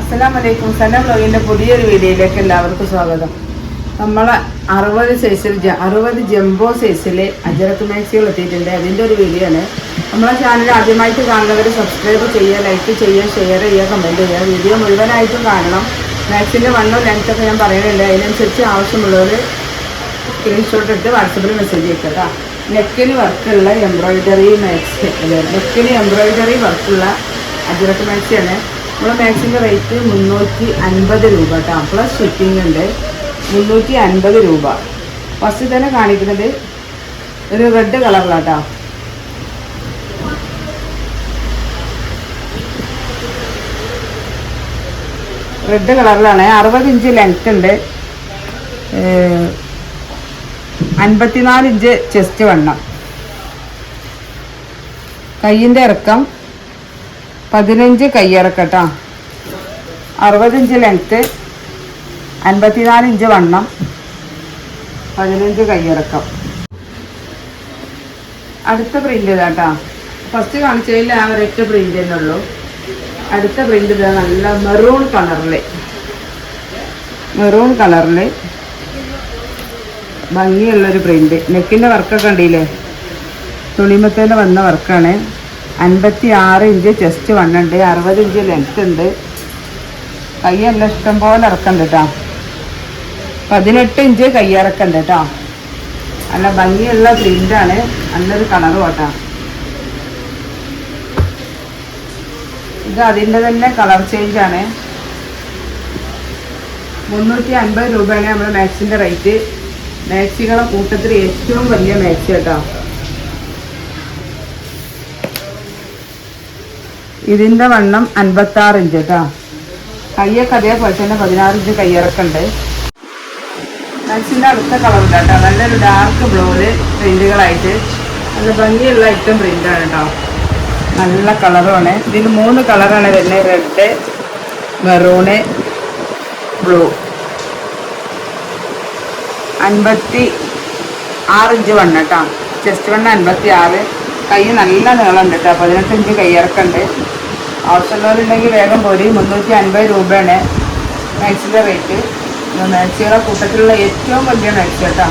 അസ്സലാം വലൈക്കും സന ബ്ലോഗിന്റെ പുതിയൊരു വീഡിയോയിലേക്ക് എല്ലാവർക്കും സ്വാഗതം. നമ്മൾ അറുപത് സൈസിൽ അറുപത് ജംബോ സൈസിൽ അജറക്ക് മാക്സികൾ എത്തിയിട്ടുണ്ട്. അതിന്റെ ഒരു വീഡിയോ ആണ്. നമ്മളെ ചാനൽ ആദ്യമായിട്ട് കാണുന്നവർ സബ്സ്ക്രൈബ് ചെയ്യുക ലൈക്ക് ചെയ്യുക ഷെയർ ചെയ്യുക കമന്റ് ചെയ്യുക. വീഡിയോ മുഴുവനായിട്ടും കാണണം. മാക്സിന്റെ വണ്ണോ ലെങ്ത്തൊക്കെ ഞാൻ പറയുന്നുണ്ട്. അതിനനുസരിച്ച് ആവശ്യമുള്ളവർ സ്ക്രീൻഷോട്ട് എടുത്ത് വാട്സപ്പിൽ മെസ്സേജ് അയക്കുക നെക്കിന് വർക്കുള്ള എംബ്രോയിഡറി മാക്സി നെക്കിന് എംബ്രോയിഡറി വർക്കുള്ള അജറക്ക് മാക്സിയാണ് നമ്മുടെ മാക്സിന്റെ റേറ്റ് മുന്നൂറ്റി അൻപത് രൂപ കേട്ടോ. പ്ലസ് ഷിപ്പിംഗ് ഉണ്ട്. മുന്നൂറ്റി അൻപത് രൂപ. ഫസ്റ്റ് തന്നെ കാണിക്കുന്നത് ഒരു റെഡ് കളറിലാട്ടോ റെഡ് കളറിലാണ് അറുപത് ഇഞ്ച് ലെങ്ത് ഉണ്ട്. അൻപത്തിനാല് ഇഞ്ച് ചെസ്റ്റ് വണ്ണം. കയ്യിന്റെ ഇറക്കം പതിനഞ്ച് കയ്യിറക്കട്ടോ. അറുപതിഞ്ച് ലെങ്ത്ത് അൻപത്തിനാല് ഇഞ്ച് വണ്ണം പതിനഞ്ച് കയ്യിറക്കം. അടുത്ത പ്രിന്റ് ഇതാട്ടോ. ഫസ്റ്റ് കാണിച്ചതിൽ ആ ഒരൊറ്റ പ്രിന്റ് തന്നെ ഉള്ളൂ. അടുത്ത പ്രിന്റ് ഇതാ നല്ല മെറൂൺ കളറിൽ മെറൂൺ കളറിൽ ഭംഗിയുള്ളൊരു പ്രിന്റ് നെക്കിന്റെ വർക്കൊക്കെ ഉണ്ടല്ലേ തുണിമത്തേന്റെ വന്ന വർക്കാണ് അൻപത്തി ആറ് ഇഞ്ച് ചെസ്റ്റ് വണ്ണുണ്ട് അറുപത് ഇഞ്ച് ലെങ്ത് ഉണ്ട്. കയ്യെല്ലാം ഇഷ്ടം പോലെ ഇറക്കുന്നുണ്ട് കേട്ടോ പതിനെട്ട് ഇഞ്ച് കയ്യിറക്കുന്നുണ്ട് കേട്ടോ നല്ല ഭംഗിയുള്ള പ്രിന്റാണ് നല്ലൊരു കളർ കേട്ടോ ഇത് അതിന്റെ തന്നെ കളർ ചേഞ്ചാണ് മുന്നൂറ്റി അൻപത് രൂപയാണ് നമ്മുടെ മാക്സിന്റെ റേറ്റ് മാക്സികളെ കൂട്ടത്തിൽ ഏറ്റവും വലിയ മാക്സി കേട്ടോ. ഇതിന്റെ വണ്ണം അൻപത്താറ് ഇഞ്ച് കേട്ടോ കയ്യൊക്കെ അതേപോലെ തന്നെ പതിനാറ് ഇഞ്ച് കയ്യിറക്കുണ്ട്. മാക്സിന്റെ അടുത്ത കളർ കേട്ടോ നല്ലൊരു ഡാർക്ക് ബ്ലൂൽ പ്രിന്റുകളായിട്ട് നല്ല ഭംഗിയുള്ള ഐറ്റം പ്രിന്റാണ് കേട്ടോ നല്ല കളറുമാണ് ഇതിൽ മൂന്ന് കളറാണ് വരുന്നത് റെഡ് മെറൂണ് ബ്ലൂ അൻപത്തി ആറ് ഇഞ്ച് വണ്ണം കേട്ടോ ചെസ്റ്റ് വണ്ണം അൻപത്തി ആറ് കൈ നല്ല നീളമുണ്ട് കേട്ടോ. പതിനെട്ട് ഇഞ്ച് കയ്യിറക്കുണ്ട് ആവശ്യമുള്ളവരുണ്ടെങ്കിൽ വേഗം പോരി. മുന്നൂറ്റി അൻപത് രൂപയാണ് മാക്സിന്റെ റേറ്റ്. മാക്സിയുടെ കൂട്ടത്തിലുള്ള ഏറ്റവും വലിയ മാക്സി കേട്ടോ.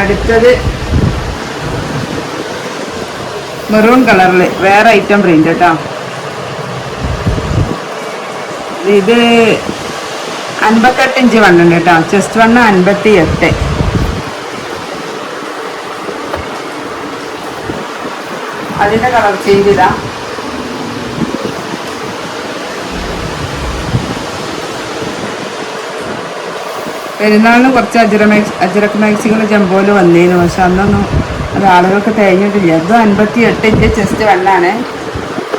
അടുത്തത് മെറൂൺ കളറിൽ വേറെ ഐറ്റം പ്രിന്റ് കേട്ടോ. ഇത് അൻപത്തെട്ട് ഇഞ്ച് വണ്ണുണ്ട് കേട്ടോ. ചെസ്റ്റ് വണ്ണ അൻപത്തി എട്ട് അതിന്റെ കളർ ചേഞ്ച് ഇതാ. പെരുന്നാളിന് കുറച്ച് അജറ മാക്സ് അജറക് മാക്സികൾ വന്നേനു. വന്നിരുന്നു പക്ഷെ അന്നൊന്നും അത് ആളുകൾക്ക് തേഞ്ഞിട്ടില്ല അതും അൻപത്തി എട്ട് ചെസ്റ്റ് വണ്ണാണ്.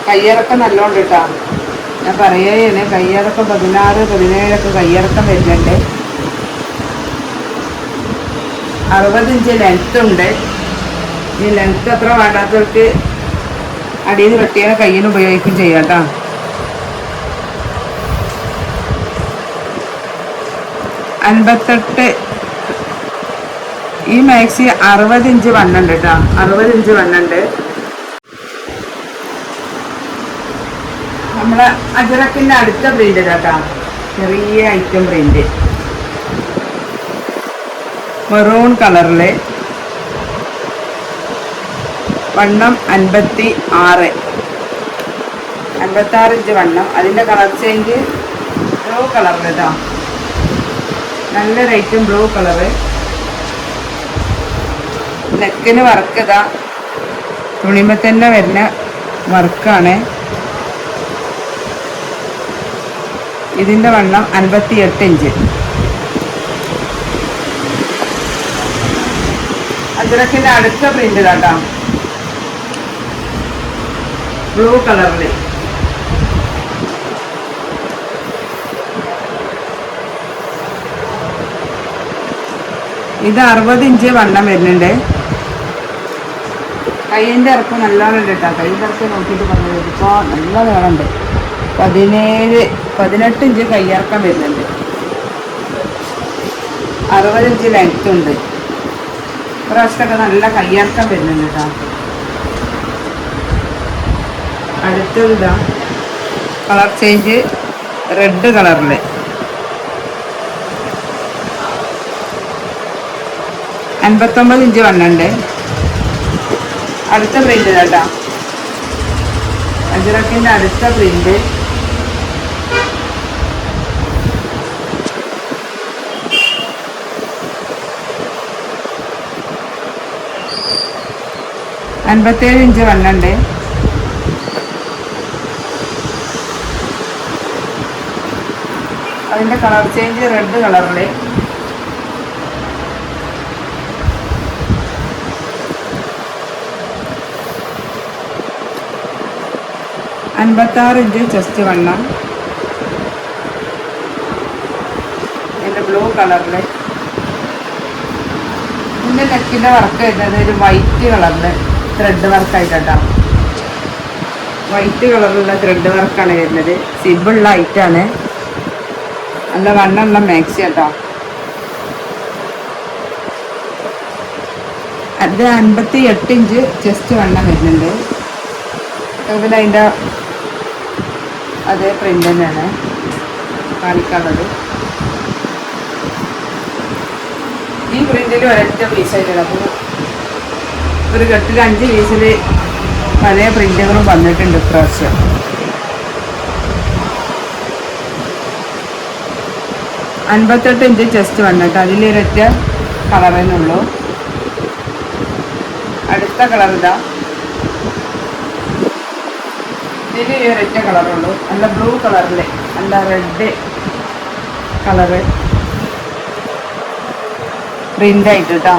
കയ്യിറക്കം നല്ലോണ്ട് കേട്ടോ. ഞാൻ പറയുകയാണ് കയ്യിറക്കം പതിനാറ് പതിനേഴൊക്കെ കയ്യിറക്കം വരുന്നുണ്ട്. അറുപത് ഇഞ്ച് ലെങ്ത് ഉണ്ട്. ഈ ലെങ്ത് അത്ര വേണ്ടാത്തവർക്ക് അടിയിൽ നിന്ന് കെട്ടിയാൽ കയ്യിൽ നിന്ന് ഉപയോഗിക്കും ചെയ്യാം കേട്ടോ. അൻപത്തെട്ട്. ഈ മാക്സി അറുപത് ഇഞ്ച് വണ്ണുണ്ട് കേട്ടോ. അറുപത് ഇഞ്ച് വണ്ണുണ്ട്. നമ്മളെ അജറക്കിന്റെ അടുത്ത പ്രിന്റ് കേട്ടോ ചെറിയ ഐറ്റം പ്രിന്റ് മെറൂൺ കളറിൽ വണ്ണം അൻപത്തി ആറ് അൻപത്തി ആറ് ഇഞ്ച് വണ്ണം അതിന്റെ കളർ ചേഞ്ച് ബ്ലൂ കളറിൽ നല്ല ഐറ്റം ബ്ലൂ കളറ് നെക്കിന് വർക്ക് ഇതാ. തുണിമ തന്നെ വരുന്ന വർക്കാണ് ഇതിന്റെ വണ്ണം അൻപത്തി എട്ട് ഇഞ്ച്. അജറക്കിന്റെ അടുത്ത പ്രിന്റ് കേട്ടോ ബ്ലൂ കളറിൽ ഇത് അറുപത് ഇഞ്ച് വണ്ണം വരുന്നുണ്ട്. കയ്യിന്റെ ഇറക്കം നല്ലോണം ഉണ്ട് കേട്ടോ. കയ്യിന്റെ ഇറക്കം നോക്കിയിട്ട് പറഞ്ഞത് ഇപ്പോൾ നല്ല നീളമുണ്ട് പതിനേഴ് പതിനെട്ട് ഇഞ്ച് കയ്യിറക്കം വരുന്നുണ്ട്. അറുപത് ഇഞ്ച് ലെങ്ത് ഉണ്ട്. പ്രാവശ്യമൊക്കെ നല്ല കയ്യിറക്കം വരുന്നുണ്ട് കേട്ടോ അടുത്തതാ കളർ ചേഞ്ച് റെഡ് കളറിൽ അൻപത്തൊമ്പത് ഇഞ്ച് വണ്ണുണ്ട് അടുത്ത പ്രിന്റ് കേട്ടാ അജറക്കിന്റെ അടുത്ത പ്രിന്റ് അൻപത്തേഴ് ഇഞ്ച് വണ്ണുണ്ട്. അതിന്റെ കളർ ചേഞ്ച് റെഡ് കളറിൽ. അൻപത്താറ് ഇഞ്ച് ചെസ്റ്റ് വണ്ണം. അതിന്റെ ബ്ലൂ കളറിൽ. ഇതിന്റെ നെക്കിന്റെ വർക്ക് വരുന്നത് ഒരു വൈറ്റ് കളറിൽ. ത്രെഡ് വർക്ക് ആയിട്ടാ വൈറ്റ് കളറുള്ള ത്രെഡ് വർക്കാണ് വരുന്നത്. സിബിൾ ലൈറ്റാണ് നല്ല വണ്ണമുള്ള മാക്സി കേട്ടോ അത് അൻപത്തി എട്ട് ഇഞ്ച് ചെസ്റ്റ് വണ്ണം വരുന്നുണ്ട്. അതുപോലെ അതിന്റെ അതേ പ്രിന്റ് തന്നെയാണ്. കാണിക്കാനുള്ളത് ഈ പ്രിന്റിൽ ഒരൊറ്റ പീസ് അപ്പോൾ ഒരു കെട്ടിൽ അഞ്ച് പീസിൽ പല പ്രിന്റുകളും വന്നിട്ടുണ്ട് ഇപ്രാവശ്യം. അൻപത്തെട്ട് ഇഞ്ച് ചെസ്റ്റ് വന്നിട്ട് അതിലൊരൊറ്റ കളറേന്നുള്ളൂ അടുത്ത കളർ ഇതാ. ഇതിൽ ഒരൊറ്റ കളറുള്ളൂ നല്ല ബ്ലൂ കളറിലെ നല്ല റെഡ് കളറ് പ്രിന്റ് ആയിട്ട് കേട്ടോ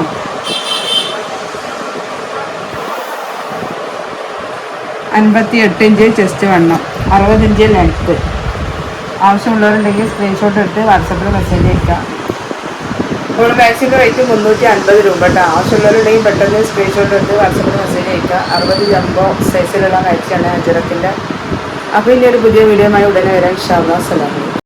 അൻപത്തി എട്ട് ഇഞ്ച് ചെസ്റ്റ് വണ്ണം. അറുപത് ഇഞ്ച് ലെങ്ത്ത് ആവശ്യമുള്ളവരുണ്ടെങ്കിൽ സ്ക്രീൻഷോട്ട് എടുത്ത് വാട്സപ്പിൽ മെസ്സേജ് അയക്കാം ഫുൾ മാക്സിന്റെ റേറ്റ് മുന്നൂറ്റി അൻപത് രൂപ കേട്ടോ ആവശ്യമുള്ളവരുണ്ടെങ്കിൽ പെട്ടെന്ന് സ്ക്രീൻഷോട്ട് എടുത്ത് വാട്സപ്പിൽ മെസ്സേജ് അയക്കുക അറുപത് ജംബോ സൈസിലുള്ള മാക്സിയാണ് അഞ്ചരത്തിന്റെ അപ്പോൾ ഇനി ഒരു പുതിയ വീഡിയോ ആയി ഉടനെ വരാം. ഇൻഷാ അല്ലാതെ